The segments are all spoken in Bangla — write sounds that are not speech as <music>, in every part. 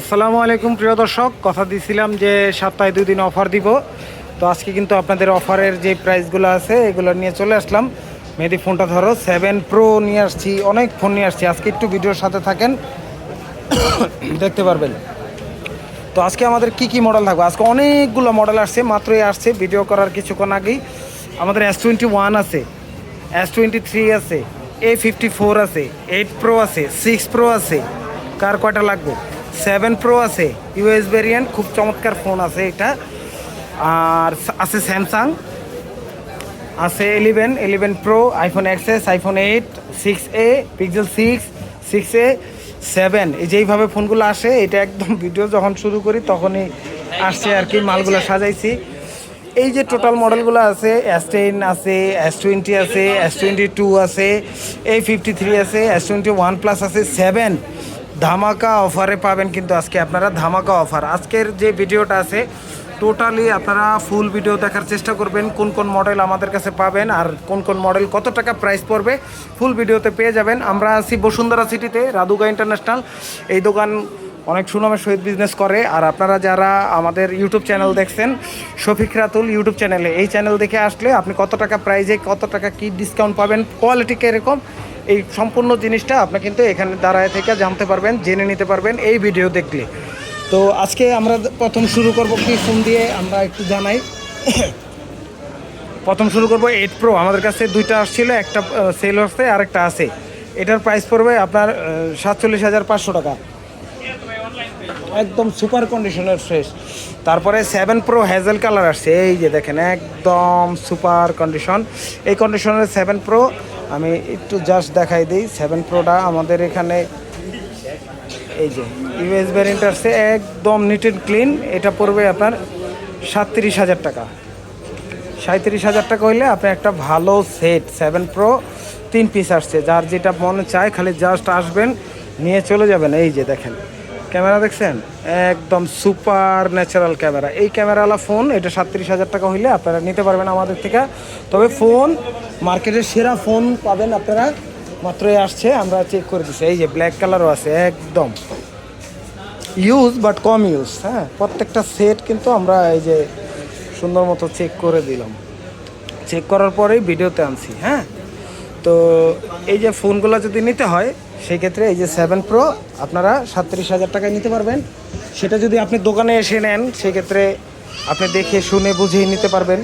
আসসালামু আলাইকুম, প্রিয় দর্শক। কথা দিয়েছিলাম যে সপ্তাহে দুই দিন অফার দিব। তো আজকে কিন্তু আপনাদের অফারের যে প্রাইসগুলো আছে, এগুলো নিয়ে চলে আসলাম। মেহেদি ফোনটা ধরো সেভেন প্রো নিয়ে আসছি, অনেক ফোন নিয়ে আসছি। আজকে একটু ভিডিওর সাথে থাকেন, দেখতে পারবেন। তো আজকে আমাদের কি কি মডেল থাকবে? আজকে অনেকগুলো মডেল আসছে, মাত্রই আসছে। ভিডিও করার কিছুক্ষণ আগেই আমাদের এস টোয়েন্টি ওয়ান আছে এস টোয়েন্টি থ্রি আছে এ ফিফটি ফোর আছে এইট প্রো আছে সিক্স প্রো আছে। কার কয়টা লাগবে? সেভেন প্রো আছে ইউএস ভেরিয়েন্ট খুব চমৎকার ফোন আছে এটা। আর আছে স্যামসাং আছে eleven eleven pro iPhone XS iPhone eight six A pixel six six A seven এই যেইভাবে ফোনগুলো আসে, এটা একদম ভিডিও যখন শুরু করি তখনই আসছে আর কি, মালগুলো সাজাইছি। এই যে টোটাল মডেলগুলো আছে এস টেন আছে এস টোয়েন্টি আছে এস টোয়েন্টি টু আছে এ ফিফটি থ্রি আছে এস টোয়েন্টি ওয়ান প্লাস আছে সেভেন ধামাকা অফারে পাবেন কিন্তু আজকে আপনারা ধামাকা অফার। আজকের যে ভিডিওটা আছে টোটালি আপনারা ফুল ভিডিও দেখার চেষ্টা করবেন, কোন কোন মডেল আমাদের কাছে পাবেন আর কোন কোন মডেল কত টাকা প্রাইস পড়বে ফুল ভিডিওতে পেয়ে যাবেন। আমরা আছি বসুন্ধরা সিটিতে রাদুগা ইন্টারন্যাশনাল এই দোকান অনেক সুনামের সহিত বিজনেস করে আর আপনারা যারা আমাদের ইউটিউব চ্যানেল দেখছেন, শফিক রাতুল ইউটিউব চ্যানেলে এই চ্যানেল দেখে আসলে আপনি কত টাকা প্রাইজে কত টাকা কি ডিসকাউন্ট পাবেন কোয়ালিটি কীরকম এই সম্পূর্ণ জিনিসটা আপনি কিন্তু এখানে দাঁড়ায় থেকে জানতে পারবেন, জেনে নিতে পারবেন এই ভিডিও দেখলে। তো আজকে আমরা প্রথম শুরু করব কি ফোন দিয়ে, আমরা একটু জানাই। প্রথম শুরু করব এইট প্রো আমাদের কাছে দুইটা আসছিল, একটা সেল হচ্ছে আর একটা আছে। এটার প্রাইস পড়বে আপনার সাতচল্লিশ হাজার পাঁচশো টাকা। একদম সুপার কন্ডিশনের ফ্রেশ তারপরে সেভেন প্রো হ্যাজেল কালার আসছে। এই যে দেখেন, একদম সুপার কন্ডিশন এই কন্ডিশনের সেভেন প্রো আমি একটু জাস্ট দেখাই দিই। সেভেন প্রোটা আমাদের এখানে এই যে ইউএস আসছে একদম নিট অ্যান্ড ক্লিন এটা পড়বে আপনার সাতত্রিশ হাজার টাকা। সাঁত্রিশ হাজার টাকা হইলে আপনি একটা ভালো সেট সেভেন প্রো তিন পিস আসছে। যার যেটা মনে চায়, খালি জাস্ট আসবেন, নিয়ে চলে যাবেন। এই যে দেখেন ক্যামেরা দেখছেন? একদম সুপার ন্যাচারাল ক্যামেরা। এই ক্যামেরাওয়ালা ফোন, এটা সাতত্রিশ হাজার টাকা হইলে আপনারা নিতে পারবেন আমাদের থেকে। তবে ফোন, মার্কেটের সেরা ফোন পাবেন আপনারা। মাত্রই আসছে, আমরা চেক করে দিচ্ছি এই যে ব্ল্যাক কালারও আছে, একদম। ইউজ বাট কম ইউজ হ্যাঁ? প্রত্যেকটা সেট কিন্তু আমরা এই যে সুন্দর মতো চেক করে দিলাম। চেক করার পরেই ভিডিওতে আনছি হ্যাঁ? তো এই যে ফোনগুলো যদি নিতে হয় সেই ক্ষেত্রে এই যে সেভেন প্রো আপনারা সাতত্রিশ হাজার টাকায় নিতে পারবেন। সেটা যদি আপনি দোকানে এসে নেন, সেক্ষেত্রে আপনি দেখে, শুনে বুঝিয়ে নিতে পারবেন।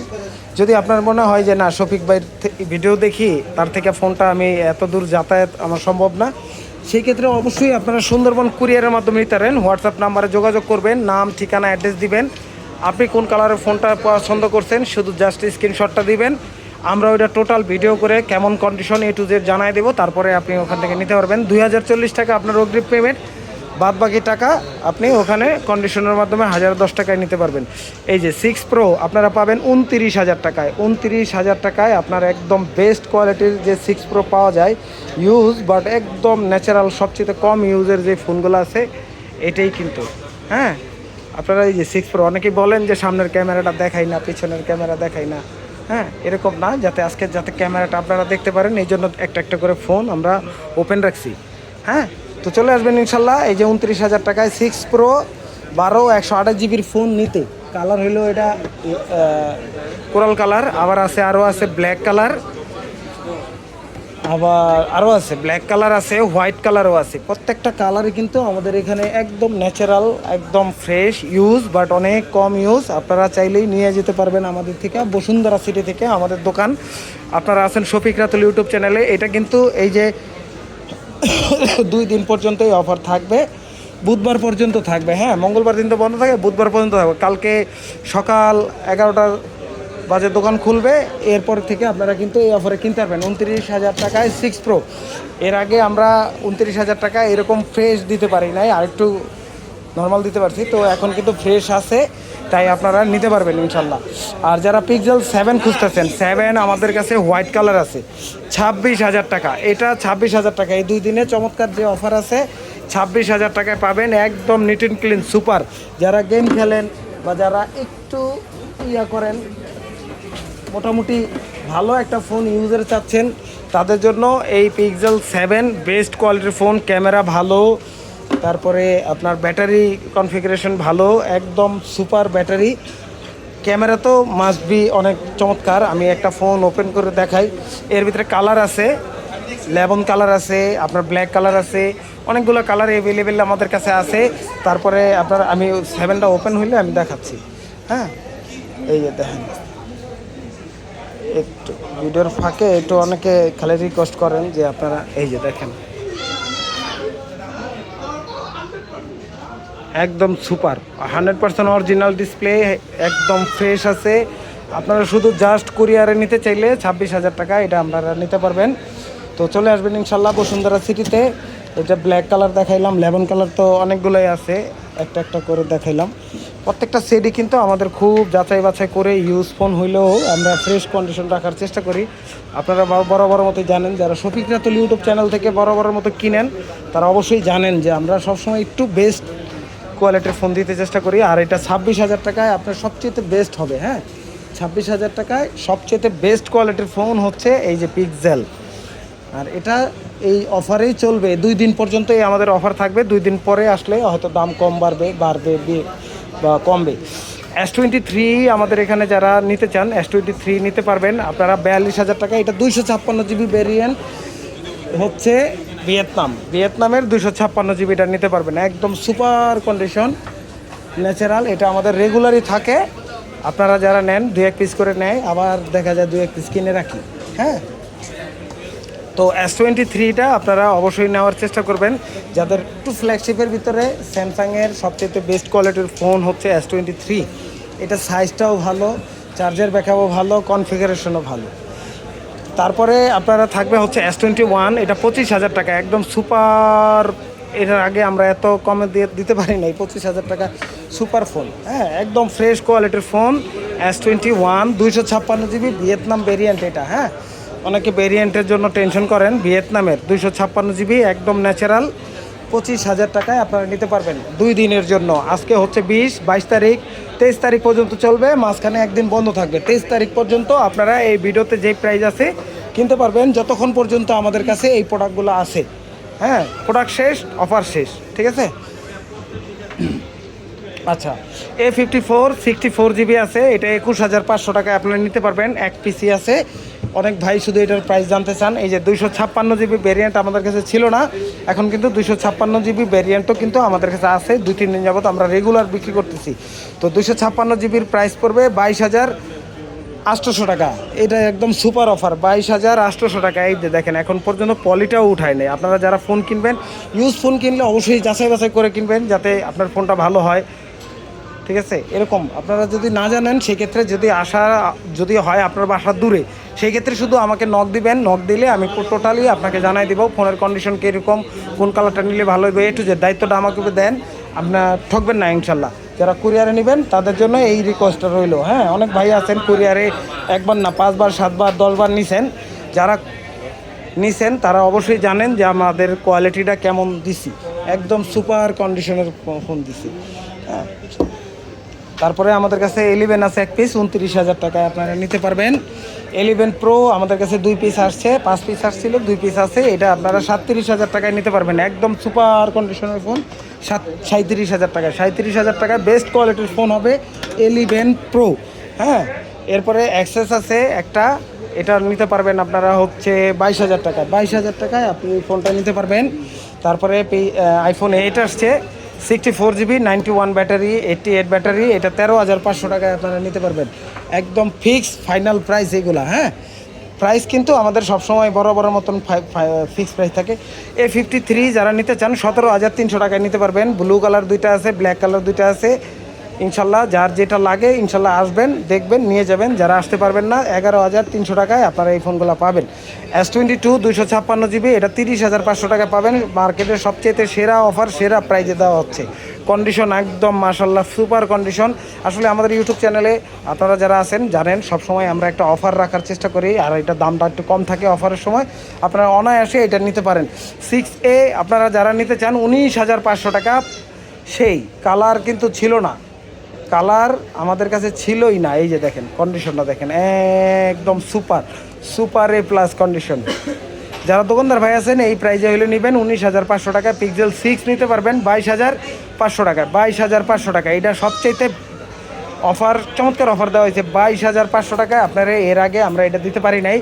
যদি আপনার মনে হয় যে, না, শফিক ভাইয়ের ভিডিও দেখি, তার থেকে ফোনটা আমি এত দূর যাতায়াত আমার সম্ভব না। সেই ক্ষেত্রে অবশ্যই আপনারা সুন্দরবন কুরিয়ারের মাধ্যমে নিতে পারেন। হোয়াটসঅ্যাপ নাম্বারে যোগাযোগ করবেন, নাম, ঠিকানা অ্যাড্রেস দিবেন। আপনি কোন কালারের ফোনটা পছন্দ করছেন, শুধু জাস্ট স্ক্রিনশটটা দিবেন। আমরা ওইটা টোটাল ভিডিও করে কেমন কন্ডিশন এ টু জেড জানাই দেবো, তারপরে আপনি ওখান থেকে নিতে পারবেন। দুই হাজার চল্লিশ টাকা আপনার অগ্রিম পেমেন্ট বাদ বাকি টাকা আপনি ওখানে কন্ডিশনের মাধ্যমে হাজার দশ টাকায় নিতে পারবেন। এই যে সিক্স প্রো আপনারা পাবেন উনতিরিশ হাজার টাকায়। উনতিরিশ হাজার টাকায় আপনার একদম বেস্ট কোয়ালিটির যে সিক্স প্রো পাওয়া যায় ইউজ বাট একদম ন্যাচারাল সবচেয়ে কম ইউজের যে ফোনগুলো আছে, এটাই কিন্তু। হ্যাঁ? আপনারা এই যে সিক্স প্রো অনেকেই বলেন যে সামনের ক্যামেরাটা দেখাই না, পিছনের ক্যামেরা দেখাই না। হ্যাঁ এরকম না, যাতে আজকে যাতে ক্যামেরাটা আপনারা দেখতে পারেন, এই জন্য একটা একটা করে ফোন আমরা ওপেন রাখছি। হ্যাঁ তো চলে আসবেন ইনশাল্লাহ, এই যে উনত্রিশ হাজার টাকায় সিক্স প্রো বারো একশো আঠাশ জিবির ফোন নিতে। কালার হইল এটা কোরাল কালার আবার আছে আরও আছে ব্ল্যাক কালার আবার আরও আছে ব্ল্যাক কালার আছে হোয়াইট কালারও আছে। প্রত্যেকটা কালারই কিন্তু আমাদের এখানে একদম ন্যাচারাল একদম ফ্রেশ ইউজ বাট অনেক কম ইউজ আপনারা চাইলেই নিয়ে যেতে পারবেন আমাদের থেকে, বসুন্ধরা সিটি থেকে আমাদের দোকান। আপনারা আছেন শফিক রাতুল ইউটিউব চ্যানেলে এটা কিন্তু এই যে <coughs> দুই দিন পর্যন্ত এই অফার থাকবে। বুধবার পর্যন্ত থাকবে হ্যাঁ? মঙ্গলবার দিন তো বন্ধ থাকে, বুধবার পর্যন্ত থাকবে। কালকে সকাল এগারোটার বাজে দোকান খুলবে, এরপর থেকে আপনারা কিন্তু এই অফারে কিনতে পারবেন। উনত্রিশ হাজার টাকায় সিক্স প্রো এর আগে আমরা উনত্রিশ হাজার টাকা এরকম ফ্রেশ দিতে পারি নাই আর একটু নর্মাল দিতে পারছি। তো এখন কিন্তু ফ্রেশ আছে, তাই আপনারা নিতে পারবেন ইনশাল্লাহ। আর যারা পিক্সেল সেভেন খুঁজতেছেন সেভেন আমাদের কাছে হোয়াইট কালার আছে। ছাব্বিশ হাজার টাকা, এটা ছাব্বিশ হাজার টাকা। এই দুই দিনে চমৎকার যে অফার আছে, ছাব্বিশ হাজার টাকায় পাবেন একদম নিট অ্যান্ড ক্লিন সুপার যারা গেম খেলেন বা যারা একটু ইয়া করেন মোটামুটি ভালো একটা ফোন ইউজার চাচ্ছেন। তাদের জন্য এই পিক্সেল সেভেন বেস্ট কোয়ালিটির ফোন ক্যামেরা ভালো, তারপরে আপনার ব্যাটারি কনফিগারেশন ভালো, একদম সুপার ব্যাটারি ক্যামেরা তো মাস্ট বি অনেক চমৎকার, আমি একটা ফোন ওপেন করে দেখাই। এর ভিতরে কালার আছে, লেবন কালার আছে, আপনার ব্ল্যাক কালার আছে, অনেকগুলো কালার অ্যাভেলেবেল আমাদের কাছে আছে। তারপরে আপনার, আমি সেভেনটা ওপেন হইলে আমি দেখাচ্ছি। হ্যাঁ? এই দেখেন। একটু ভিডিওর ফাঁকে একটু অনেকে খালি রিকোয়েস্ট করেন যে আপনারা, এই যে দেখেন। একদম super hundred percent original display একদম ফ্রেশ আছে। আপনারা শুধু জাস্ট কুরিয়ারে নিতে চাইলে ছাব্বিশ হাজার টাকা এটা আপনারা নিতে পারবেন। তো চলে আসবেন ইনশাল্লাহ বসুন্ধরা সিটিতে এটা ব্ল্যাক কালার দেখাইলাম, লেমন কালার তো অনেকগুলোই আছে। একটা একটা করে দেখাইলাম। প্রত্যেকটা সেটই কিন্তু আমাদের খুব যাচাই বাছাই করে ইউজ ফোন হইলেও আমরা ফ্রেশ কন্ডিশন রাখার চেষ্টা করি। আপনারা বড় বড় মতো জানেন, যারা শফিক রাতুল ইউটিউব চ্যানেল থেকে বড় মতো কিনেন, তারা অবশ্যই জানেন যে আমরা সবসময় একটু বেস্ট কোয়ালিটির ফোন দিতে চেষ্টা করি। আর এটা ছাব্বিশ হাজার টাকায় আপনার সবচেয়ে বেস্ট হবে হ্যাঁ? ছাব্বিশ হাজার টাকায় সবচেয়ে বেস্ট কোয়ালিটির ফোন হচ্ছে এই যে পিকজেল আর এটা এই অফারেই চলবে। দুই দিন পর্যন্ত এই আমাদের অফার থাকবে। দুই দিন পরে আসলে হয়তো দাম কম বাড়বে বাড়বে বা কমবে। এস টোয়েন্টি থ্রি আমাদের এখানে যারা নিতে চান এস টোয়েন্টি থ্রি নিতে পারবেন। আপনারা বিয়াল্লিশ হাজার টাকা, এটা দুইশো ছাপ্পান্ন জিবি ভেরিয়েন্ট হচ্ছে ভিয়েতনাম। ভিয়েতনামের দুশো ছাপ্পান্ন জিবিটা নিতে পারবেন। একদম সুপার কন্ডিশন, ন্যাচারাল, এটা আমাদের রেগুলারই থাকে। আপনারা যারা নেন দু এক পিস করে নেয়, আবার দেখা যায় দু এক পিস কিনে রাখি। হ্যাঁ? তো এস টোয়েন্টি থ্রিটা আপনারা অবশ্যই নেওয়ার চেষ্টা করবেন। যাদের একটু ফ্ল্যাগশিপের ভিতরে স্যামসাংয়ের সবচেয়ে বেস্ট কোয়ালিটির ফোন হচ্ছে এস টোয়েন্টি থ্রি এটা সাইজটাও ভালো চার্জার ব্যাকআপও ভালো কনফিগারেশনও ভালো। তারপরে আপনারা থাকবে হচ্ছে এস টোয়েন্টি ওয়ান এটা পঁচিশ হাজার টাকা, একদম সুপার এটার আগে আমরা এত কমে দিয়ে দিতে পারি নাই, পঁচিশ হাজার টাকা সুপার ফোন হ্যাঁ একদম ফ্রেশ কোয়ালিটির ফোন এস টোয়েন্টি ওয়ান দুইশো ছাপ্পান্ন জিবি ভিয়েতনাম ভেরিয়েন্ট এটা হ্যাঁ। অনেকে ভেরিয়েন্টের জন্য টেনশন করেন। ভিয়েতনামের দুইশো ছাপ্পান্ন জিবি একদম ন্যাচারাল পঁচিশ হাজার টাকায় আপনারা নিতে পারবেন দুই দিনের জন্য। আজকে হচ্ছে বিশ, বাইশ তারিখ, তেইশ তারিখ পর্যন্ত চলবে, মাঝখানে একদিন বন্ধ থাকবে। তেইশ তারিখ পর্যন্ত আপনারা এই ভিডিওতে যে প্রাইস আছে কিনতে পারবেন, যতক্ষণ পর্যন্ত আমাদের কাছে এই প্রোডাক্টগুলো আছে। হ্যাঁ প্রোডাক্ট শেষ অফার শেষ, ঠিক আছে? আচ্ছা A fifty four sixty four GB আছে, এটা একুশ হাজার পাঁচশো টাকায় আপনারা নিতে পারবেন। এক পিসি আছে অনেক ভাই শুধু এটার প্রাইস জানতে চান। এই যে দুইশো ছাপ্পান্ন জিবি ভেরিয়েন্ট আমাদের কাছে ছিল না, এখন কিন্তু দুইশো ছাপ্পান্ন জিবি ভেরিয়েন্টও কিন্তু আমাদের কাছে আছে। দুই, তিন দিন যাবত আমরা রেগুলার বিক্রি করতেছি। তো দুইশো ছাপ্পান্ন জিবির প্রাইস পড়বে বাইশ হাজার আটশোশো টাকা। এটা একদম সুপার অফার বাইশ হাজার আটশোশো টাকা। এই দেখেন, এখন পর্যন্ত পলিটাও উঠায় নেই। আপনারা যারা ফোন কিনবেন ইউজ ফোন কিনলে অবশ্যই যাচাই বাছাই করে কিনবেন, যাতে আপনার ফোনটা ভালো হয়। ঠিক আছে? এরকম। আপনারা যদি না জানেন, সেক্ষেত্রে যদি আসা যদি হয় আপনার বাসা দূরে সেই ক্ষেত্রে শুধু আমাকে নক দিবেন। নক দিলে আমি টোটালি আপনাকে জানাই দিব ফোনের কন্ডিশন কীরকম, কোন কালারটা নিলে ভালো হবে এ টু যে দায়িত্বটা আমাকে দেন। আপনার ঠকবেন না ইনশাল্লাহ। যারা কুরিয়ারে নেবেন, তাদের জন্য এই রিকোয়েস্টটা রইল। হ্যাঁ অনেক ভাই আছেন কুরিয়ারে একবার না, পাঁচবার, সাতবার, দশবার নিছেন। যারা নিছেন, তারা অবশ্যই জানেন যে আমাদের কোয়ালিটিটা কেমন দিছি। একদম সুপার কন্ডিশনের ফোন দিছি। হ্যাঁ। তারপরে আমাদের কাছে এলিভেন আছে এক পিস উনত্রিশ হাজার টাকায় আপনারা নিতে পারবেন। এলিভেন প্রো আমাদের কাছে দুই পিস আসছে, পাঁচ পিস আসছিল, দুই পিস আছে। এটা আপনারা সাতত্রিশ হাজার টাকায় নিতে পারবেন। একদম সুপার কন্ডিশনের ফোন সাত সাঁত্রিশ হাজার টাকায়। সাঁত্রিশ হাজার টাকায় বেস্ট কোয়ালিটির ফোন হবে এলিভেন প্রো হ্যাঁ? এরপরে অ্যাক্সেস আছে একটা, এটা নিতে পারবেন আপনারা হচ্ছে বাইশ হাজার টাকা বাইশ হাজার টাকায় আপনি ফোনটা নিতে পারবেন। তারপরে আইফোন এইট আসছে। Sixty four GB ninety one battery eighty eight battery এটা তেরো হাজার পাঁচশো টাকায় আপনারা নিতে পারবেন। একদম ফিক্স ফাইনাল প্রাইস এগুলা হ্যাঁ? প্রাইস কিন্তু আমাদের সবসময় বড় বড় মতন ফিক্স প্রাইস থাকে। এ ফিফটি থ্রি যারা নিতে চান, সতেরো হাজার তিনশো টাকায় নিতে পারবেন। ব্লু কালার দুইটা আছে ব্ল্যাক কালার দুইটা আছে। ইনশাল্লাহ যার যেটা লাগে ইনশাল্লাহ আসবেন, দেখবেন, নিয়ে যাবেন। যারা আসতে পারবেন না, এগারো হাজার তিনশো টাকায় আপনারা এই ফোনগুলো পাবেন। এস টোয়েন্টি টু দুশো ছাপ্পান্ন জিবি, এটা তিরিশ হাজার পাঁচশো টাকা পাবেন। মার্কেটের সবচেয়ে সেরা অফার সেরা প্রাইজে দেওয়া হচ্ছে। কন্ডিশন একদম মাশাল্লাহ সুপার কন্ডিশন আসলে আমাদের ইউটিউব চ্যানেলে আপনারা যারা আছেন, জানেন, সবসময় আমরা একটা অফার রাখার চেষ্টা করি, আর এটা দামটা একটু কম থাকে অফারের সময়। আপনারা অনায়াসে এটা নিতে পারেন। সিক্স এ আপনারা যারা নিতে চান, উনিশ হাজার পাঁচশো টাকা। সেই কালার কিন্তু ছিল না। কালার আমাদের কাছে ছিলই না, এই যে দেখেন কন্ডিশনটা দেখেন, একদম super super A plus condition যারা দোকানদার ভাই আছেন, এই প্রাইজে হলে নেবেন উনিশ হাজার পাঁচশো টাকা পিক্সেল সিক্স নিতে পারবেন বাইশ হাজার পাঁচশো টাকা, বাইশ হাজার পাঁচশো টাকা। এটা সবচেয়ে অফার চমৎকার অফার দেওয়া হয়েছে, বাইশ হাজার পাঁচশো টাকায় আপনারা এর আগে আমরা এটা দিতে পারি নাই।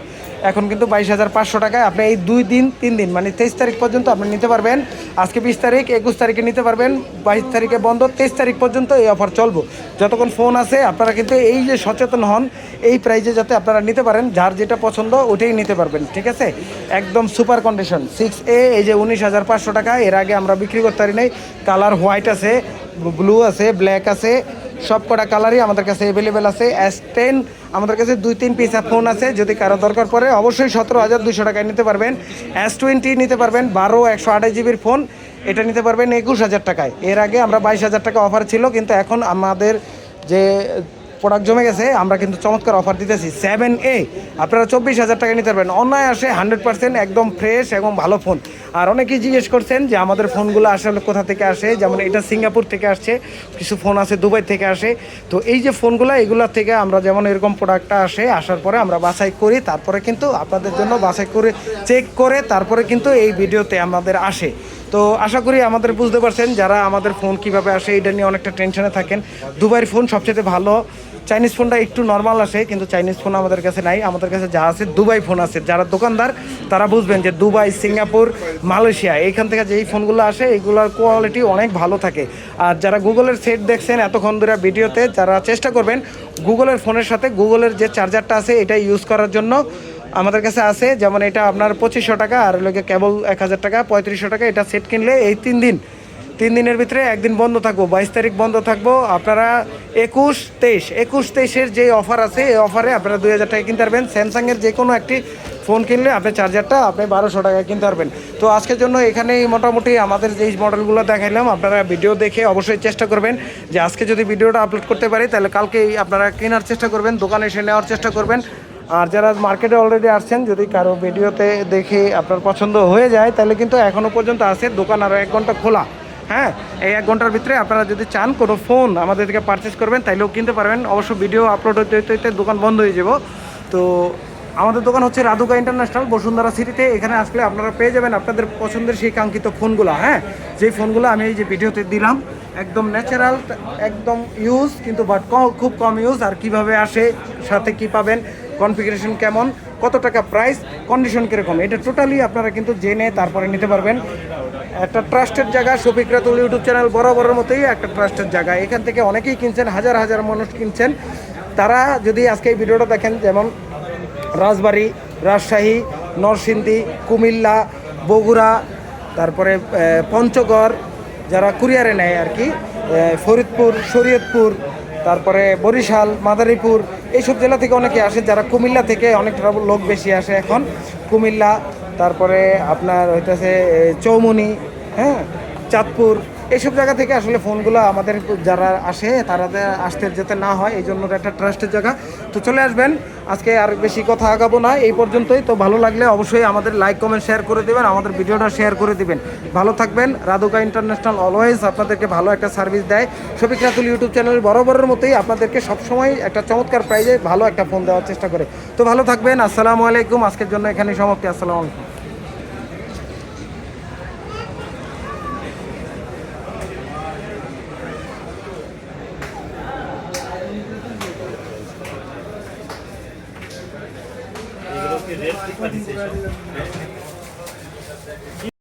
এখন কিন্তু বাইশ হাজার পাঁচশো টাকায় আপনি এই দুই দিন, তিন দিন মানে তেইশ তারিখ পর্যন্ত আপনি নিতে পারবেন। আজকে বিশ তারিখ, একুশ তারিখে নিতে পারবেন। বাইশ তারিখে বন্ধ, তেইশ তারিখ পর্যন্ত এই অফার চলবো। যতক্ষণ ফোন আছে, আপনারা কিন্তু এই যে সচেতন হন, এই প্রাইজে যাতে আপনারা নিতে পারেন, যার যেটা পছন্দ ওটাই নিতে পারবেন, ঠিক আছে? একদম সুপার কন্ডিশন সিক্স এ এই যে উনিশ হাজার পাঁচশো টাকা, এর আগে আমরা বিক্রি করতে পারি নাই। কালার হোয়াইট আছে ব্লু আছে ব্ল্যাক আছে। সব কটা কালারই আমাদের কাছে অ্যাভেলেবেল আছে। এস টেন আমাদের কাছে দুই, তিন পিস ফোন আছে। যদি কারও দরকার পড়ে, অবশ্যই সতেরো হাজার দুশো টাকায় নিতে পারবেন। এস টোয়েন্টি নিতে পারবেন, বারো, একশো আঠাশ জিবির ফোন এটা নিতে পারবেন একুশ হাজার টাকায়। এর আগে আমরা বাইশ হাজার টাকা অফার ছিল, কিন্তু এখন আমাদের যে প্রোডাক্ট জমে গেছে, আমরা কিন্তু চমৎকার অফার দিতেছি। সেভেন এ আপনারা চব্বিশ হাজার টাকা নিতে পারবেন। অন্যায় আসে হান্ড্রেড পার্সেন্ট একদম ফ্রেশ এবং ভালো ফোন আর অনেকেই জিজ্ঞেস করছেন যে আমাদের ফোনগুলো আসলে কোথা থেকে আসে? যেমন এটা সিঙ্গাপুর থেকে আসছে, কিছু ফোন আছে দুবাই থেকে আসে। তো এই যে ফোনগুলো এগুলো থেকে আমরা যেমন এরকম প্রোডাক্টটা আসে, আসার পরে আমরা বাছাই করি। তারপরে কিন্তু আপনাদের জন্য বাছাই করে চেক করে, তারপরে কিন্তু এই ভিডিওতে আমাদের আসে। তো আশা করি আমাদের বুঝতে পারছেন, যারা আমাদের ফোন কীভাবে আসে, এটা নিয়ে অনেকটা টেনশনে থাকেন। দুবাইয়ের ফোন সবচেয়ে ভালো। চাইনিজ ফোনটা একটু নর্মাল আসে, কিন্তু চাইনিজ ফোন আমাদের কাছে নাই। আমাদের কাছে যা আছে দুবাই ফোন আছে। যারা দোকানদার, তারা বুঝবেন যে দুবাই সিঙ্গাপুর মালয়েশিয়া এইখান থেকে যেই ফোনগুলো আসে, এইগুলোর কোয়ালিটি অনেক ভালো থাকে। আর যারা গুগলের সেট দেখছেন এতক্ষণ ধরে ভিডিওতে, যারা চেষ্টা করবেন গুগলের ফোনের সাথে গুগলের যে চার্জারটা আছে, এটা ইউজ করার জন্য আমাদের কাছে আছে। যেমন এটা আপনার পঁচিশশো টাকা, আর লোকে কেবল এক হাজার টাকা, পঁয়ত্রিশশো টাকা, এটা সেট কিনলে এই তিন দিন। তিন দিনের ভিতরে একদিন বন্ধ থাকব, বাইশ তারিখ বন্ধ থাকব। আপনারা একুশ তেইশ। একুশ তেইশের যে অফার আছে, এই অফারে আপনারা দুই হাজার টাকা কিনতে পারবেন। স্যামসাংয়ের যে কোনো একটি ফোন কিনলে আপনি চার্জারটা আপনি বারোশো টাকায় কিনতে পারবেন। তো আজকের জন্য এখানেই মোটামুটি আমাদের যেই মডেলগুলো দেখাইলাম, আপনারা ভিডিও দেখে অবশ্যই চেষ্টা করবেন। যে আজকে যদি ভিডিওটা আপলোড করতে পারি, তাহলে কালকেই আপনারা কেনার চেষ্টা করবেন, দোকানে এসে নেওয়ার চেষ্টা করবেন। আর যারা মার্কেটে অলরেডি আসছেন, যদি কারও ভিডিওতে দেখে আপনার পছন্দ হয়ে যায়, তাহলে কিন্তু এখনও পর্যন্ত আছে, দোকান আরও এক ঘণ্টা খোলা। হ্যাঁ এই এক ঘণ্টার ভিতরে আপনারা যদি চান কোনো ফোন আমাদের থেকে পারচেস করবেন, তাইলেও কিনতে পারবেন। অবশ্য ভিডিও আপলোড হইতে হইতে দোকান বন্ধ হয়ে যাব। তো আমাদের দোকান হচ্ছে রাধুকা ইন্টারন্যাশনাল বসুন্ধরা সিটিতে এখানে আসলে আপনারা পেয়ে যাবেন আপনাদের পছন্দের সেই কাঙ্ক্ষিত ফোনগুলো হ্যাঁ? যেই ফোনগুলো আমি এই যে ভিডিওতে দিলাম, একদম ন্যাচারাল একদম ইউজ কিন্তু বাট খুব কম ইউজ আর কীভাবে আসে, সাথে কি পাবেন কনফিগারেশন কেমন, কত টাকা প্রাইস কন্ডিশন কীরকম, এটা টোটালি আপনারা কিন্তু জেনে তারপরে নিতে পারবেন। একটা ট্রাস্টের জায়গা, শফিক রাতুল ইউটিউব চ্যানেল বরাবরের মতোই একটা ট্রাস্টের জায়গা। এখান থেকে অনেকেই কিনছেন, হাজার হাজার মানুষ কিনছেন। তারা যদি আজকে এই ভিডিওটা দেখেন, যেমন রাজবাড়ি, রাজশাহী, নরসিংদী, কুমিল্লা, বগুড়া, তারপরে পঞ্চগড়, যারা কুরিয়ারে নেয় আর কি ফরিদপুর, শরীয়তপুর, তারপরে বরিশাল, মাদারীপুর, এইসব জেলা থেকে অনেকে আসে যারা কুমিল্লা থেকে অনেক লোক বেশি আসে এখন। কুমিল্লা তারপরে আপনার হইতেছে চৌমনি হ্যাঁ? চাঁদপুর এইসব জায়গা থেকে আসলে ফোনগুলো আমাদের যারা আসে, তারা আসতে যেতে না হয়, এই জন্য একটা ট্রাস্টের জায়গা। তো চলে আসবেন, আজকে আর বেশি কথা আগাবো না, এই পর্যন্তই। তো ভালো লাগলে অবশ্যই আমাদের লাইক, কমেন্ট, শেয়ার করে দিবেন, আমাদের ভিডিওটা শেয়ার করে দেবেন। ভালো থাকবেন, রাধুকা ইন্টারন্যাশনাল অলওয়েজ আপনাদেরকে ভালো একটা সার্ভিস দেয়। শফিক রাতুল ইউটিউব চ্যানেল বরাবরের মতোই আপনাদেরকে সবসময় একটা চমৎকার প্রাইজে ভালো একটা ফোন দেওয়ার চেষ্টা করে। তো ভালো থাকবেন, আসসালামু আলাইকুম, আজকের জন্য এখানেই সমাপ্তি, আসসালামু আলাইকুম।